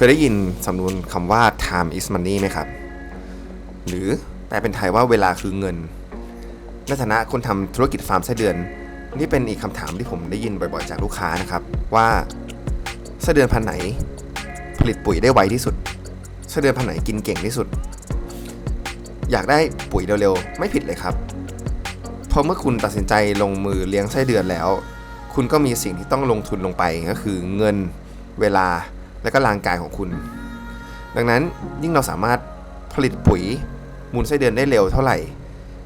เคยได้ยินสำนวนคำว่า time is money ไหมครับ หรือแปลเป็นไทยว่าเวลาคือเงิน ในฐานะคนทำธุรกิจฟาร์มไส้เดือน นี่เป็นอีกคำถามที่ผมได้ยินบ่อยๆจากลูกค้านะครับ ว่าไส้เดือนพันไหน ผลิตปุ๋ยได้ไวที่สุดไส้เดือนพันไหนกินเก่งที่สุด อยากได้ปุ๋ยเร็วๆ ไม่ผิดเลยครับ เพราะเมื่อคุณตัดสินใจลงมือเลี้ยงไส้เดือนแล้ว คุณก็มีสิ่งที่ต้องลงทุนลงไปก็คือเงินเวลา และก็ร่างกายของคุณ ดังนั้นยิ่งเราสามารถผลิตปุ๋ยมูลไส้เดือนได้เร็วเท่าไหร่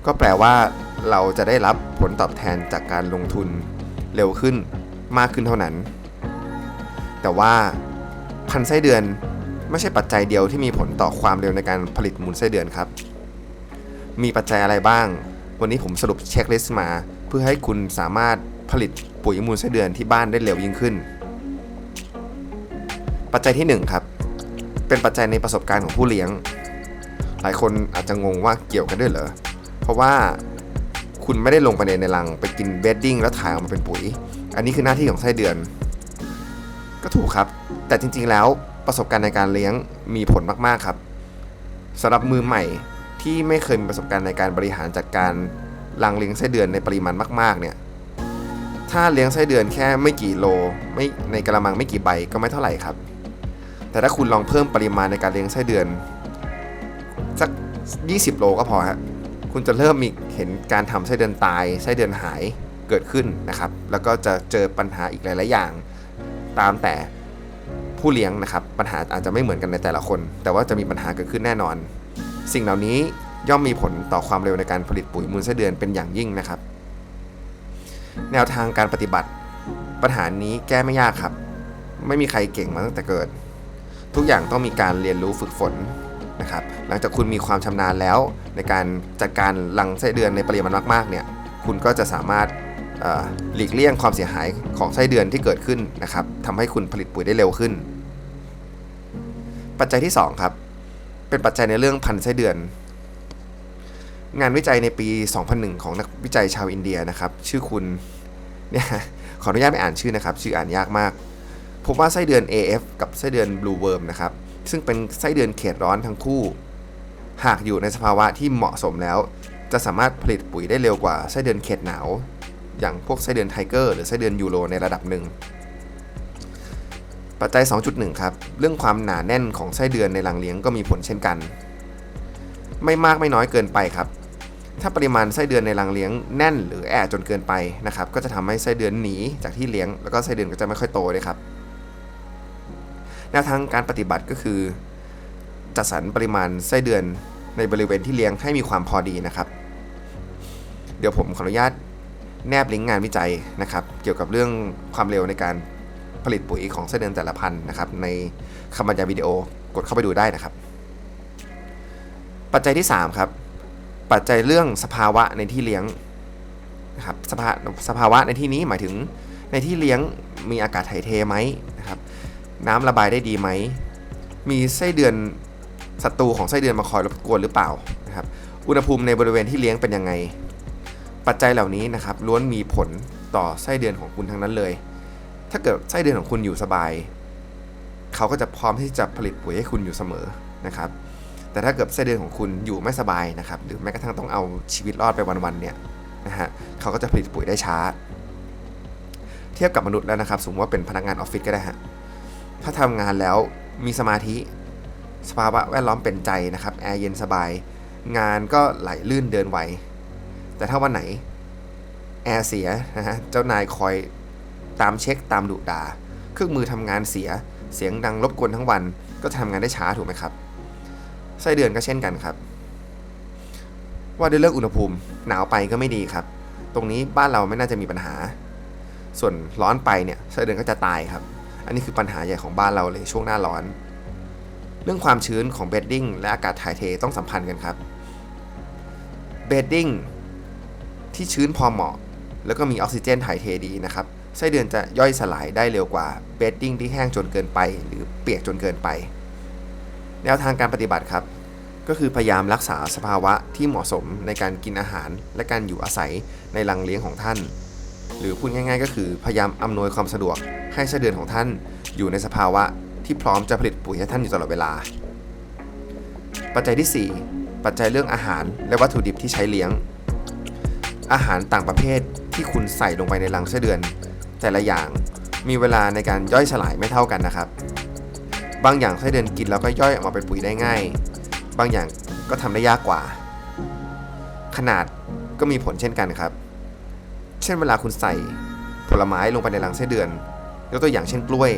ก็แปลว่าเราจะได้รับผลตอบแทนจากการลงทุนเร็วขึ้นมากขึ้นเท่านั้น แต่ว่าพันไส้เดือนไม่ใช่ปัจจัยเดียวที่มีผลต่อความเร็วในการผลิตมูลไส้เดือนครับ มีปัจจัยอะไรบ้าง วันนี้ผมสรุปเช็คลิสต์มา เพื่อให้คุณสามารถผลิตปุ๋ยมูลไส้เดือนที่บ้านได้เร็วยิ่งขึ้น ปัจจัยที่1ครับเป็นปัจจัยในประสบการณ์ของผู้เลี้ยง หลายคนอาจจะงงว่าเกี่ยวกันด้วยเหรอเพราะว่าคุณไม่ได้ลงไปในในรังไปกินเบดดิ้งแล้วถ่ายออกมาเป็นปุ๋ย อันนี้คือหน้าที่ของไส้เดือน ก็ถูกครับ แต่จริงๆแล้วประสบการณ์ในการเลี้ยงมีผลมากๆครับสำหรับมือใหม่ที่ไม่เคยมีประสบการณ์ในการบริหารจัดการรังเลี้ยงไส้เดือนในปริมาณมากๆเนี่ยถ้าเลี้ยงไส้เดือนแค่ไม่กี่โลไม่ในกระมังไม่กี่ใบก็ไม่เท่าไหร่ครับ แต่ถ้าคุณลองเพิ่มปริมาณในการเลี้ยงไส้เดือน สัก 20 โลก็พอฮะคุณจะเริ่มมีเห็นการทำไส้เดือนตายไส้เดือนหายเกิดขึ้นนะครับ แล้วก็จะเจอปัญหาอีกหลาย ๆ อย่าง ตามแต่ผู้เลี้ยงนะครับ ปัญหาอาจจะไม่เหมือนกันในแต่ละคน แต่ว่าจะมีปัญหาเกิดขึ้นแน่นอน สิ่งเหล่านี้ย่อมมีผลต่อความเร็วในการผลิตปุ๋ยมูลไส้เดือนเป็นอย่างยิ่งนะครับ แนวทางการปฏิบัติ ปัญหานี้แก้ไม่ยากครับ ไม่มีใครเก่งมาตั้งแต่เกิด ทุกอย่างต้องมีการเรียนรู้ฝึกฝนนะครับ หลังจากคุณมีความชำนาญแล้วในการจัดการรังไส้เดือนในปริมาณมากๆเนี่ยคุณก็จะสามารถหลีกเลี่ยงความเสียหายของไส้เดือนที่เกิดขึ้นนะครับทำให้คุณผลิตปุ๋ยได้เร็วขึ้น ปัจจัยที่ 2 ครับ เป็นปัจจัยในเรื่องพันธุ์ไส้เดือน งานวิจัยในปี 2001 ของนักวิจัยชาวอินเดียนะครับ ชื่อคุณเนี่ยขออนุญาตไม่อ่านชื่อนะครับ ชื่ออ่านยากมาก พบว่าไส้เดือน AF กับไส้เดือน Blue Worm นะครับ ซึ่งเป็นไส้เดือนเขตร้อนทั้งคู่ หากอยู่ในสภาวะที่เหมาะสมแล้ว จะสามารถผลิตปุ๋ยได้เร็วกว่าไส้เดือนเขตหนาว อย่างพวกไส้เดือนไทเกอร์หรือไส้เดือนยูโรในระดับหนึ่ง ปัจจัย 2.1 ครับ เรื่องความหนาแน่นของไส้เดือนในรังเลี้ยงก็มีผลเช่นกัน ไม่มากไม่น้อยเกินไปครับถ้าปริมาณไส้เดือนในรังเลี้ยงแน่นหรือแอจนเกินไปนะครับก็จะทำให้ไส้เดือนหนีจากที่เลี้ยงแล้วก็ไส้เดือนก็จะไม่ค่อยโตเลยครับ แนวทางการปฏิบัติก็คือ จัดสรรปริมาณไส้เดือนในบริเวณที่เลี้ยงให้มีความพอดีนะครับ เดี๋ยวผมขออนุญาตแนบลิงก์งานวิจัยนะครับ เกี่ยวกับเรื่องความเร็วในการผลิตปุ๋ยของไส้เดือนแต่ละพันธุ์นะครับ ในคำบรรยายวิดีโอกดเข้าไปดูได้นะครับ ปัจจัยที่ 3 ครับ ปัจจัยเรื่องสภาวะในที่เลี้ยงนะครับสภาสภาวะในที่นี้หมายถึงในที่เลี้ยงมีอากาศถ่ายเทไหมนะครับ น้ำระบายได้ดีไหม มีไส้เดือนศัตรูของไส้เดือนมาคอยรบกวนหรือเปล่านะครับ อุณหภูมิในบริเวณที่เลี้ยงเป็นยังไง ปัจจัยเหล่านี้นะครับล้วนมีผลต่อไส้เดือนของคุณทั้งนั้นเลย ถ้าเกิดไส้เดือนของคุณอยู่สบาย เขาก็จะพร้อมที่จะผลิตปุ๋ยให้คุณอยู่เสมอนะครับ แต่ถ้าเกิดไส้เดือนของคุณอยู่ไม่สบายนะครับ หรือแม้กระทั่งต้องเอาชีวิตรอดไปวันๆเนี่ยนะฮะ เขาก็จะผลิตปุ๋ยได้ช้า เทียบกับมนุษย์แล้วนะครับ สมมติว่าเป็นพนักงานออฟฟิศก็ได้ฮะ ถ้าทำงานแล้วมีสมาธิ สภาวะแวดล้อมเป็นใจนะครับแอร์เย็นสบาย งานก็ไหลลื่นเดินไวแต่ถ้าวันไหนแอร์เสียนะฮะเจ้านายคอยตามเช็คตามดุด่าเครื่องมือทำงานเสียเสียงดังรบกวนทั้งวัน ก็ทำงานได้ช้าถูกไหมครับไส้เดือนก็เช่นกันครับ ว่าด้วยเรื่องอุณหภูมิหนาวไปก็ไม่ดีครับ ตรงนี้บ้านเราไม่น่าจะมีปัญหา ส่วนร้อนไปเนี่ยไส้เดือนก็จะตายครับ อันนี้คือปัญหาใหญ่ของบ้านเราเลยช่วงหน้าร้อน เรื่องความชื้นของเบดดิ้งและอากาศถ่ายเทต้องสัมพันธ์กันครับเบดดิ้งที่ชื้นพอเหมาะ แล้วก็มีออกซิเจนถ่ายเทดีนะครับไส้เดือนจะย่อยสลายได้เร็วกว่าเบดดิ้งที่แห้งจนเกินไป หรือเปียกจนเกินไป แนวทางการปฏิบัติครับ ก็คือพยายามรักษาสภาวะที่เหมาะสมในการกินอาหารและการอยู่อาศัยในรังเลี้ยงของท่าน หรือพูดง่าย ๆ ก็คือพยายามอำนวยความสะดวกให้ไส้เดือนของท่านอยู่ในสภาวะที่พร้อมจะผลิตปุ๋ยให้ท่านอยู่ตลอดเวลา ปัจจัยที่ 4 ปัจจัยเรื่องอาหารและวัตถุดิบที่ใช้เลี้ยง อาหารต่างประเภทที่คุณใส่ลงไปในรังไส้เดือน แต่ละอย่างมีเวลาในการย่อยสลายไม่เท่ากันนะครับ บางอย่างไส้เดือนกินแล้วก็ย่อยออกมาเป็นปุ๋ยได้ง่าย บางอย่างก็ทำได้ยากกว่า ขนาดก็มีผลเช่นกันครับ เช่นเวลาคุณใส่ผลไม้ลงไปในรังไส้เดือนยกตัวอย่างเช่นกล้วย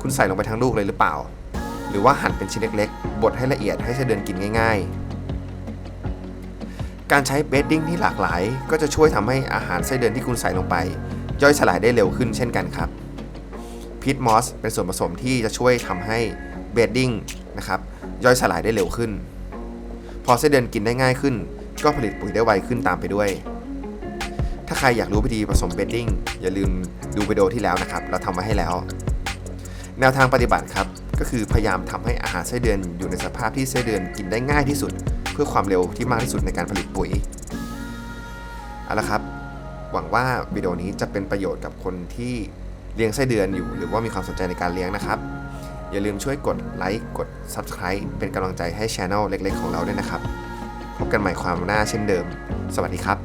คุณใส่ลงไปทั้งลูกเลยหรือเปล่า หรือว่าหั่นเป็นชิ้นเล็กๆ บดให้ละเอียดให้ไส้เดือนกินง่าย ๆ การใช้เบดดิ้งที่หลากหลาย ก็จะช่วยทำให้อาหารไส้เดือนที่คุณใส่ลงไป ย่อยสลายได้เร็วขึ้นเช่นกันครับพีทมอสเป็นส่วนผสมที่จะช่วยทำให้เบดดิ้งนะครับย่อยสลายได้เร็วขึ้น พอไส้เดือนกินได้ง่ายขึ้น ก็ผลิตปุ๋ยได้ไวขึ้นตามไปด้วย ถ้าใครอยากรู้วิธีผสมเบดดิ้งอย่าลืมดูวิดีโอที่แล้วนะครับ เราทำไว้ให้แล้ว แนวทางปฏิบัติครับ ก็คือพยายามทำให้อาหารไส้เดือนอยู่ในสภาพที่ไส้เดือนกินได้ง่ายที่สุด เพื่อความเร็วที่มากที่สุดในการผลิตปุ๋ยเอาละครับ หวังว่าวิดีโอนี้จะเป็นประโยชน์กับคนที่เลี้ยงไส้เดือนอยู่ หรือว่ามีความสนใจในการเลี้ยงนะครับ อย่าลืมช่วยกดไลค์กด Subscribe เป็นกำลังใจให้ช anel เล็ก ๆ ของเราด้วยนะครับ พบกันใหม่ความหน้าเช่นเดิม สวัสดีครับ